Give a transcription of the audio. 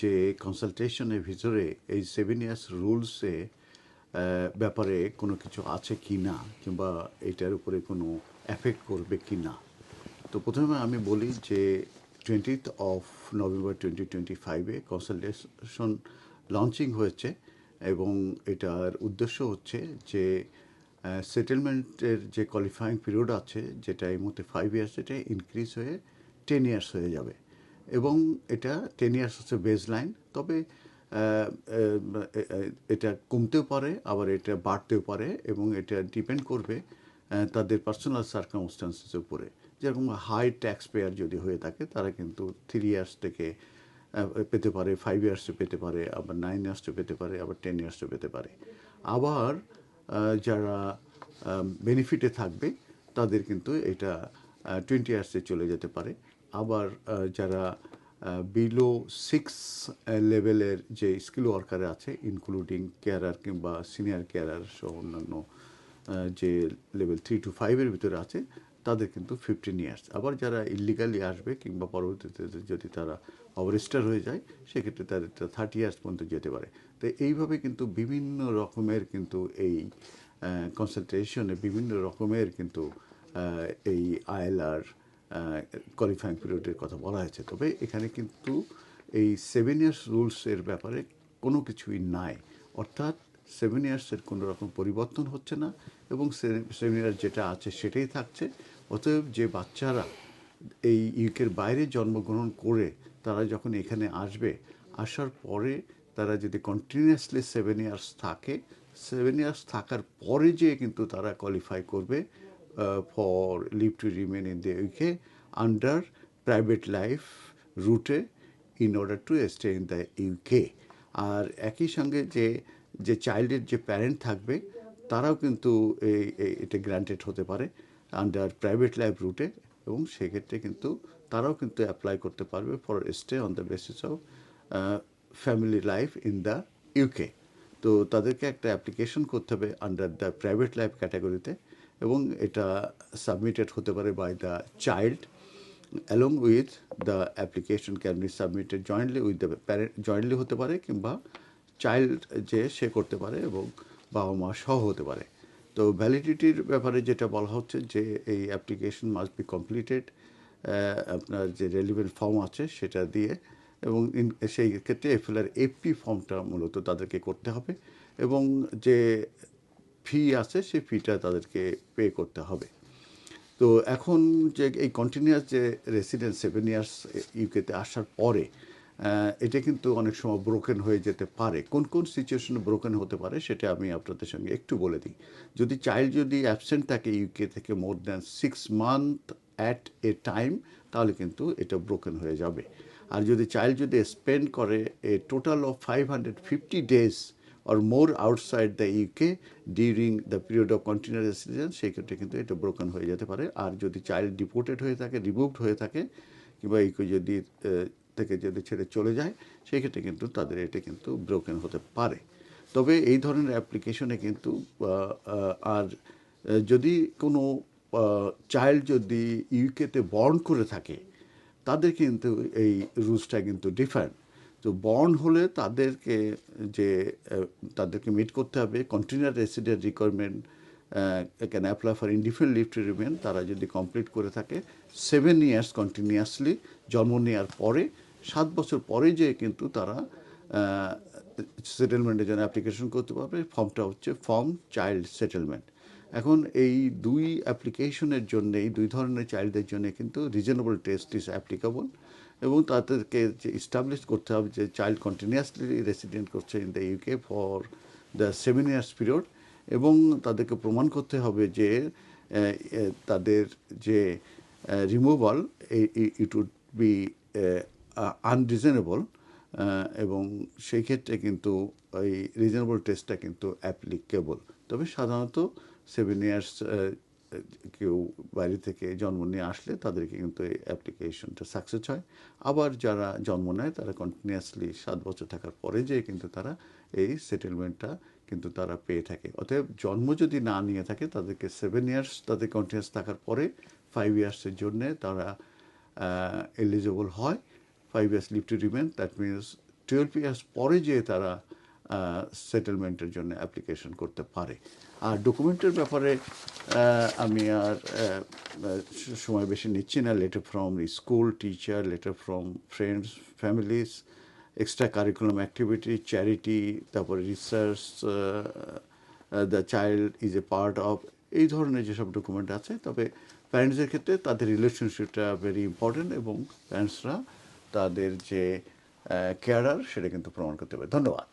যে কনসালটেশনের ভিতরে এই সেভেন ইয়ার্স রুলসে ব্যাপারে কোনো কিছু আছে কি না, কিংবা এটার উপরে কোনো এফেক্ট করবে কি না? তো প্রথমে আমি বলি যে twentieth of November twenty twenty ফাইভে কনসালটেশন লঞ্চিং হয়েছে এবং এটার উদ্দেশ্য হচ্ছে যে সেটেলমেন্টের যে কোয়ালিফাইং পিরিয়ড আছে, যেটা এই মুহূর্তে ফাইভ ইয়ার্স এটা ইনক্রিজ হয়ে টেন ইয়ার্স হয়ে যাবে। এবং এটা টেন ইয়ার্স হচ্ছে বেজ লাইন তবে এটা কমতেও পারে, আবার এটা বাড়তেও পারে এবং এটা ডিপেন্ড করবে তাদের পার্সোনাল সার্কামস্টান্সেসের উপরে। যেরকম হাই ট্যাক্স পেয়ার যদি হয়ে থাকে, তারা কিন্তু থ্রি ইয়ার্স থেকে পেতে পারে ফাইভ ইয়ার্সে পেতে পারে, আবার নাইন ইয়ার্সে পেতে পারে, আবার টেন ইয়ার্সে পেতে পারে। আবার যারা বেনিফিটে থাকবে, তাদের কিন্তু এটা টোয়েন্টি ইয়ার্সে চলে যেতে পারে। আবার যারা বিলো সিক্স লেভেলের যে স্কিল ওয়ার্কার আছে ইনক্লুডিং কেয়ারার কিংবা সিনিয়র কেয়ারার সহ অন্যান্য যে লেভেল থ্রি টু ফাইভের ভিতরে আছে, তাদের কিন্তু ফিফটিন ইয়ার্স আবার যারা ইলিগালি আসবে কিংবা পরবর্তীতে যদি তারা অবরেস্টার হয়ে যায়, সেক্ষেত্রে তাদের থার্টি ইয়ার্স পর্যন্ত যেতে পারে। তো এইভাবে কিন্তু বিভিন্ন রকমের কিন্তু এই কনসেন্ট্রেশনে বিভিন্ন রকমের কিন্তু এই আইএলআর কোয়ালিফাইং পিরিয়ডের কথা বলা হয়েছে। তবে এখানে কিন্তু এই সেভেন ইয়ার্স রুলসের ব্যাপারে কোনো কিছুই নাই। অর্থাৎ সেভেন ইয়ার্সের কোনো রকম পরিবর্তন হচ্ছে না এবং সেভেন ইয়ার্স যেটা আছে সেটাই থাকছে। অতএব যে বাচ্চারা এই ইউকের বাইরে জন্মগ্রহণ করে, তারা যখন এখানে আসবে, আসার পরে তারা যদি কন্টিনিউয়াসলি সেভেন ইয়ার্স থাকে সেভেন ইয়ার্স থাকার পরে যে কিন্তু তারা কোয়ালিফাই করবে for leave to remain in the UK under private life রুটে in order to stay in the UK আর একই সঙ্গে যে যে চাইল্ডের যে প্যারেন্ট থাকবে, তারাও কিন্তু এই- এটা গ্রান্টেড হতে পারে আন্ডার প্রাইভেট লাইফ রুটে এবং সেক্ষেত্রে কিন্তু তারাও কিন্তু অ্যাপ্লাই করতে পারবে for stay on the basis of family life in the UK তো তাদেরকে একটা অ্যাপ্লিকেশন করতে হবে আন্ডার দ্য প্রাইভেট লাইফ ক্যাটাগরিতে এবং এটা সাবমিটেড হতে পারে by the child along with the application can be submitted jointly with the parent jointly হতে পারে কিংবা চাইল্ড যে সে করতে পারে এবং বাবা মা সহ হতে পারে। তো ভ্যালিডিটির ব্যাপারে যেটা বলা হচ্ছে যে এই অ্যাপ্লিকেশন মাস্ট বি কমপ্লিটেড আপনার যে রেলিভেন্ট ফর্ম আছে সেটা দিয়ে এবং সেই ক্ষেত্রে এফএলআর এপি ফর্মটা মূলত তাদেরকে করতে হবে এবং যে ফি আছে, সেই ফিটা তাদেরকে পে করতে হবে। তো এখন যে এই কন্টিনিউয়াস যে রেসিডেন্স সেভেন ইয়ার্স ইউকেতে আসার পরে এটা কিন্তু অনেক সময় ব্রোকেন হয়ে যেতে পারে। কোন কোন সিচুয়েশনে ব্রোকেন হতে পারে সেটা আমি আপনাদের সঙ্গে একটু বলে দিই। যদি চাইল্ড যদি অ্যাবসেন্ট থাকে ইউকে থেকে more than six month at a time তাহলে কিন্তু এটা ব্রোকেন হয়ে যাবে। আর যদি চাইল্ড যদি স্পেন্ড করে a total of five hundred fifty days or more outside the UK during the period of continuous residence, সেই ক্ষেত্রে কিন্তু এটা ব্রোকেন হয়ে যেতে পারে। আর যদি চাইল্ড ডিপোর্টেড হয়ে থাকে রিমুভড হয়ে থাকে, কিংবা ইউকে যদি থেকে যদি ছেড়ে চলে যায়, সেই ক্ষেত্রে কিন্তু তাদের এটা কিন্তু ব্রোকেন হতে পারে। তবে এই ধরনের অ্যাপ্লিকেশনে কিন্তু আর যদি কোনো চাইল্ড যদি ইউকেতে বর্ন করে থাকে, তাদের কিন্তু এই রুলসটা কিন্তু ডিফারেন্ট তো বর্ন হলে তাদেরকে যে তাদেরকে মিট করতে হবে। Continuous resident requirement can apply for indefinite leave remain তারা যদি কমপ্লিট করে থাকে সেভেন ইয়ার্স কন্টিনিউয়াসলি জন্ম নেওয়ার পরে, সাত বছর পরে যে কিন্তু তারা সেটেলমেন্টের জন্য অ্যাপ্লিকেশন করতে পারবে। ফর্মটা হচ্ছে ফর্ম চাইল্ড সেটেলমেন্ট এখন এই দুই অ্যাপ্লিকেশনের জন্য, এই দুই ধরনের চাইল্ডদের জন্য কিন্তু রিজনেবল টেস্ট ইস অ্যাপ্লিকেবল এবং তাদেরকে যে ইস্টাবলিশ করতে হবে যে চাইল্ড কন্টিনিউয়াসলি রেসিডেন্ট করছে in the UK for the seven years period এবং তাদেরকে প্রমাণ করতে হবে যে তাদের যে removal it would be unreasonable এবং সেই ক্ষেত্রে কিন্তু এই রিজনেবল টেস্টটা কিন্তু অ্যাপ্লিকেবল তবে সাধারণত সেভেন ইয়ার্স কেউ বাইরে থেকে জন্ম নিয়ে আসলে তাদেরকে কিন্তু এই অ্যাপ্লিকেশনটা সাকসেস হয়। আবার যারা জন্ম নেয়, তারা কন্টিনিউয়াসলি সাত বছর থাকার পরে যে কিন্তু তারা এই সেটেলমেন্টটা কিন্তু তারা পেয়ে থাকে। অতএব জন্ম যদি না নিয়ে থাকে, তাদেরকে সেভেন ইয়ার্স তাদের কন্টিনিউয়াস থাকার পরে ফাইভ ইয়ার্সের জন্যে তারা এলিজিবল হয়। Five years leave to remain that means twelve years পরে যে তারা সেটেলমেন্টের জন্য অ্যাপ্লিকেশন করতে পারে। আর ডকুমেন্টের ব্যাপারে আমি আর সময় বেশি নিচ্ছি না। Letter from school teacher letter from friends families extra curriculum activity charity তারপরে research the child is a part of এই ধরনের যেসব ডকুমেন্ট আছে, তবে প্যারেন্টসের ক্ষেত্রে তাদের রিলেশনশিপটা ভেরি ইম্পর্টেন্ট এবং প্যারেন্টসরা তাদের যে কেয়ারার সেটা কিন্তু প্রমাণ করতে পারে। ধন্যবাদ।